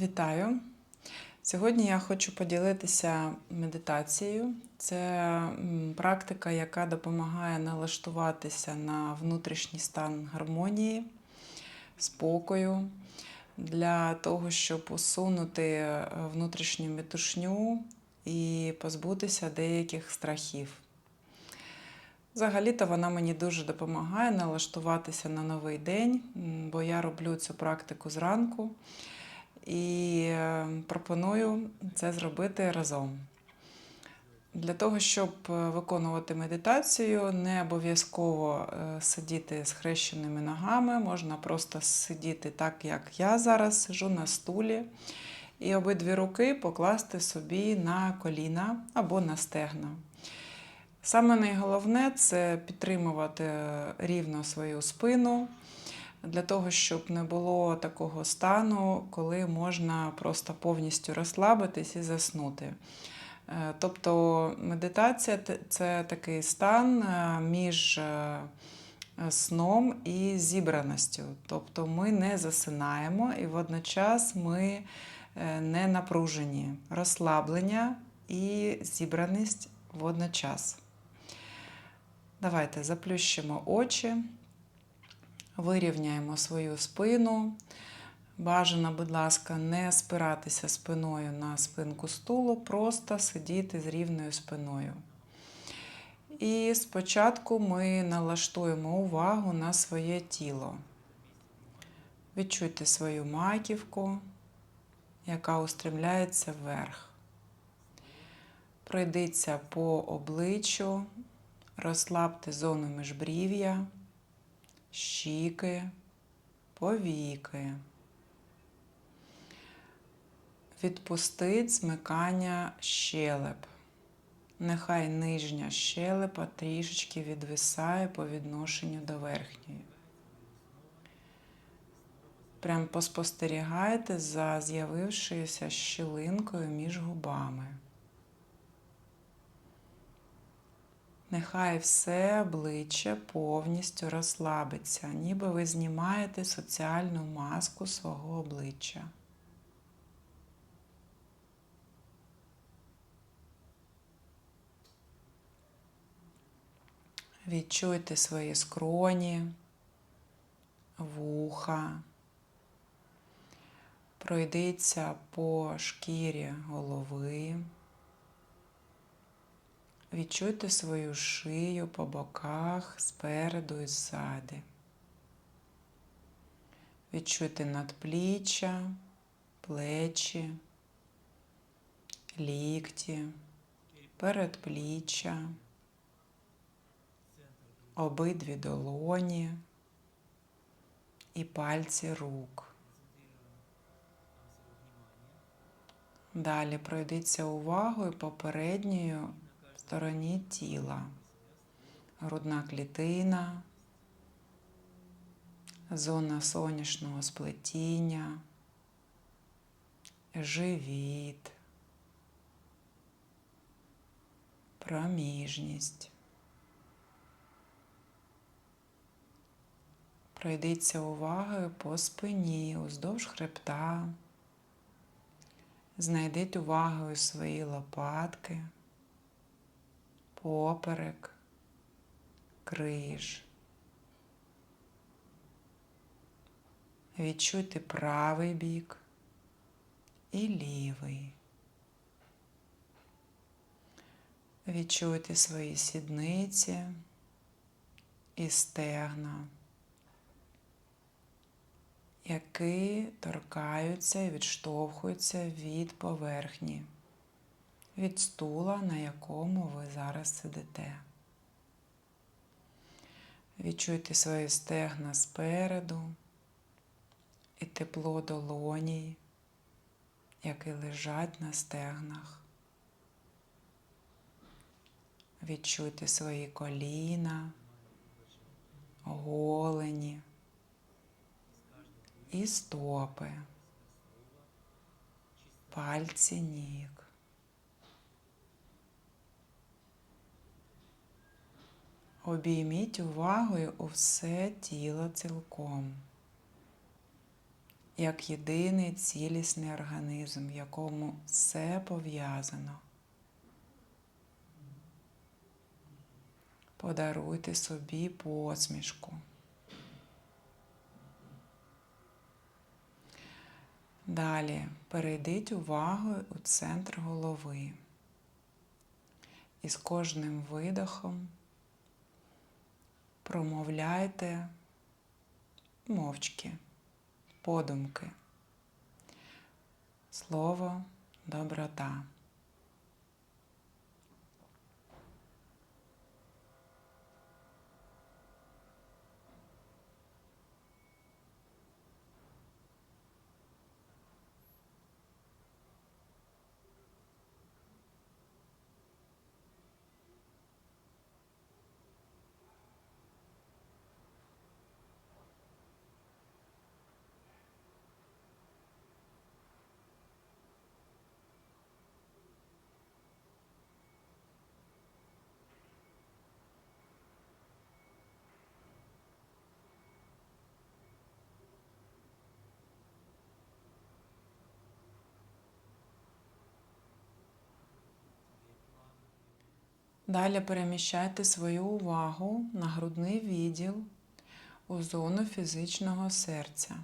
Вітаю! Сьогодні я хочу поділитися медитацією. Це практика, яка допомагає налаштуватися на внутрішній стан гармонії, спокою, для того, щоб усунути е, внутрішню метушню і позбутися деяких страхів. Взагалі-то вона мені дуже допомагає налаштуватися на новий день, бо я роблю цю практику зранку і е, пропоную це зробити разом. Для того, щоб е, виконувати медитацію, не обов'язково е, сидіти з хрещеними ногами, можна просто сидіти так, як я зараз сижу на стулі, і обидві руки покласти собі на коліна або на стегна. Саме найголовне це підтримувати рівно свою спину, для того, щоб не було такого стану, коли можна просто повністю розслабитись і заснути. Е, Тобто медитація це такий стан е, між е, сном і зібраністю. Тобто ми не засинаємо і водночас ми не напружені. Розслаблення і зібраність водночас. Давайте заплющимо очі. Вирівняємо свою спину. Бажано, будь ласка, не спиратися спиною на спинку стулу, просто сидіти з рівною спиною. І спочатку ми налаштуємо увагу на своє тіло. Відчуйте свою маківку, яка устремляється вверх. Пройдіться по обличчю, розслабте зону міжбрів'я щіки, повіки. Відпустить змикання щелеп. Нехай нижня щелепа трішечки відвисає по відношенню до верхньої. Прям поспостерігайте за з'явившоюся щілинкою між губами. Нехай все обличчя повністю розслабиться, ніби ви знімаєте соціальну маску свого обличчя. Відчуйте свої скроні, вуха. Пройдіться по шкірі голови. Відчуйте свою шию по боках, спереду і ззади. Відчуйте надпліччя, плечі, лікті, передпліччя, обидві долоні і пальці рук. Далі пройдіться увагою по передньою стороні тіла, грудна клітина, зона сонячного сплетіння, живіт, проміжність. Пройдіться увагою по спині, уздовж хребта. Знайдіть увагою свої лопатки поперек, криж. Відчуйте правий бік і лівий. Відчуйте свої сідниці і стегна, які торкаються і відштовхуються від поверхні від стула, на якому ви зараз сидите. Відчуйте свої стегна спереду і тепло долоній, які лежать на стегнах. Відчуйте свої коліна, голені і стопи, пальці ніг. Обійміть увагою у все тіло цілком. як єдиний цілісний організм, в якому все пов'язано. Подаруйте собі посмішку. Далі перейдіть увагою у центр голови. І з кожним видохом промовляйте мовчки, подумки. Слово доброта. Далі переміщайте свою увагу на грудний відділ у зону фізичного серця.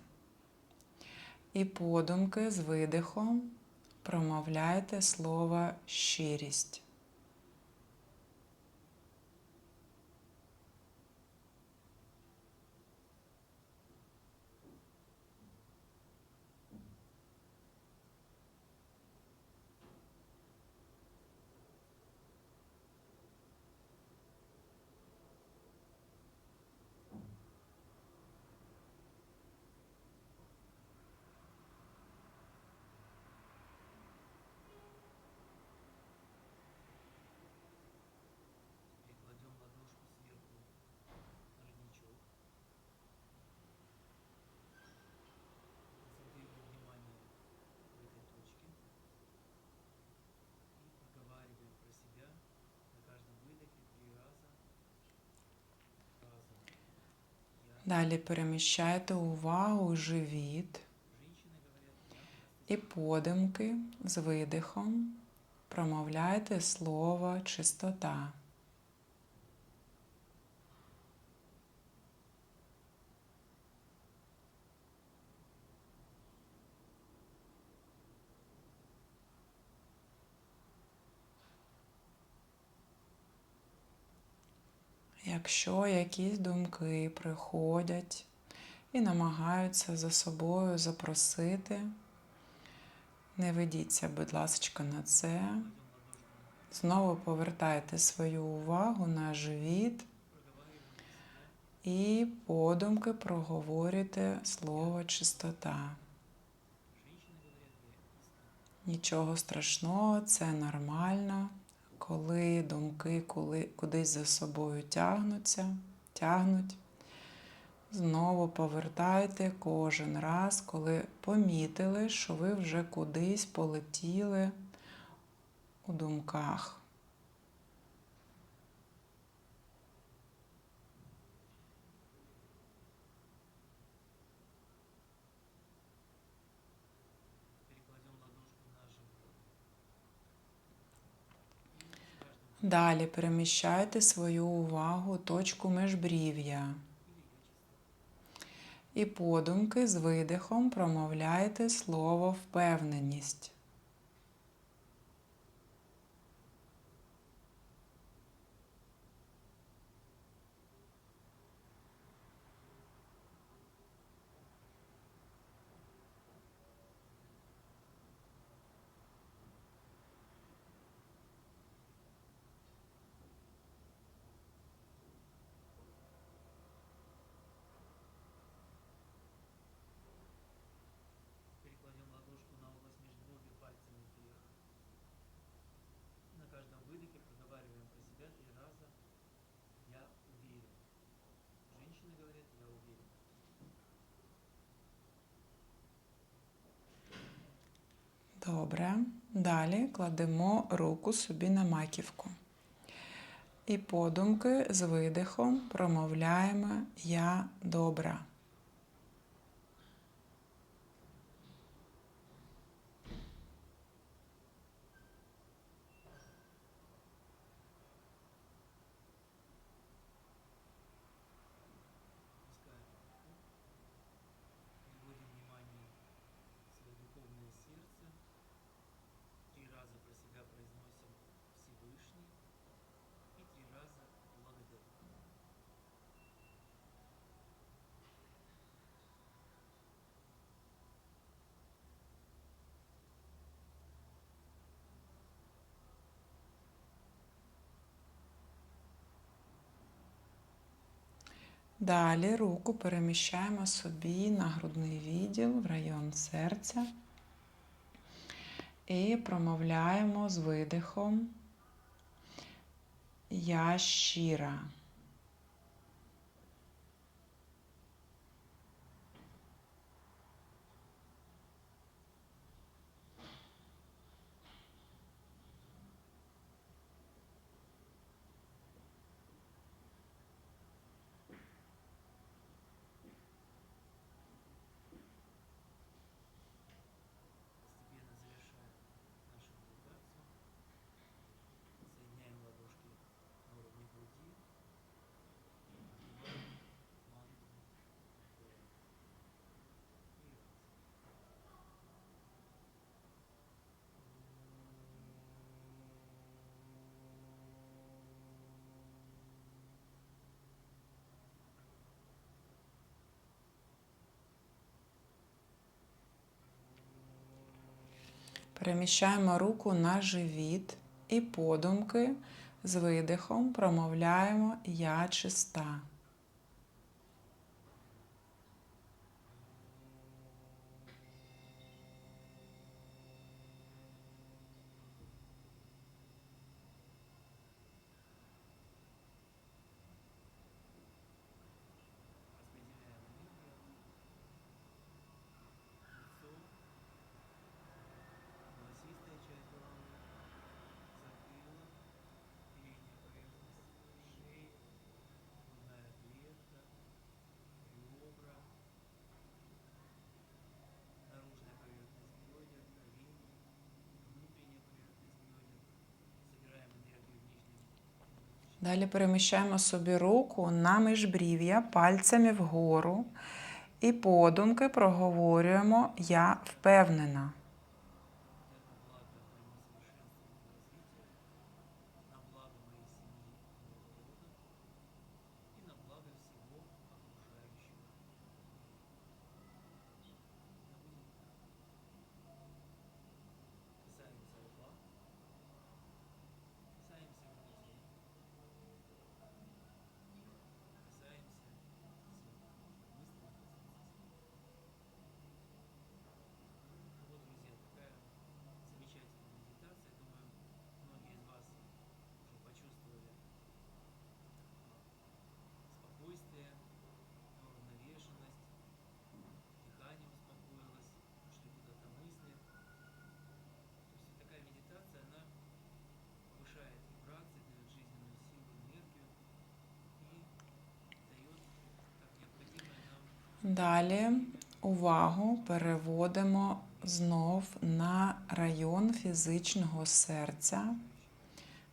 І подумки з видихом промовляйте слово щирість. Далі переміщайте увагу живіт і подимки з видихом промовляйте слово чистота. Якщо якісь думки приходять і намагаються за собою запросити, не ведіться, будь ласка, на це. Знову повертайте свою увагу на живіт і подумки проговорюйте слово чистота. Нічого страшного, це нормально, коли думки коли, кудись за собою тягнуться, тягнуть. Знову повертайте кожен раз, коли помітили, що ви вже кудись полетіли у думках. Далі переміщайте свою увагу точку межбрів'я. І подумки з видихом промовляйте слово впевненість. Добре. Далі кладемо руку собі на маківку. І подумки з видихом промовляємо Я добра. Далі руку переміщаємо собі на грудний відділ в район серця і промовляємо з видихом Я щира. Переміщаємо руку на живіт і подумки з видихом промовляємо Я чиста. Далі переміщаємо собі руку на міжбрів'я пальцями вгору і подумки проговорюємо Я впевнена. Далі увагу переводимо знов на район фізичного серця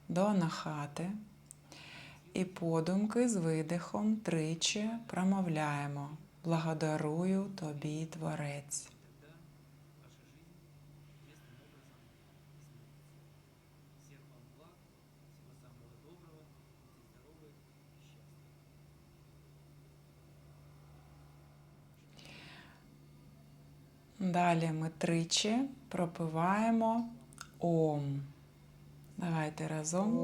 до анахати. І подумки з видихом тричі промовляємо Благодарую тобі, Творець. Далі ми тричі пропиваємо Ом. Давайте разом.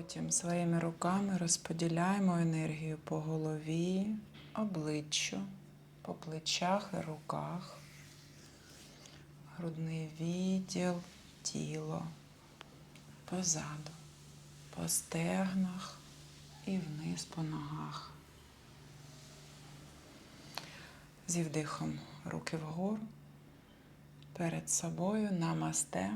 Потім своїми руками розподіляємо енергію по голові, обличчю, по плечах і руках, грудний відділ, тіло, позаду, по стегнах і вниз по ногах. Зі вдихом руки вгору. Перед собою намасте.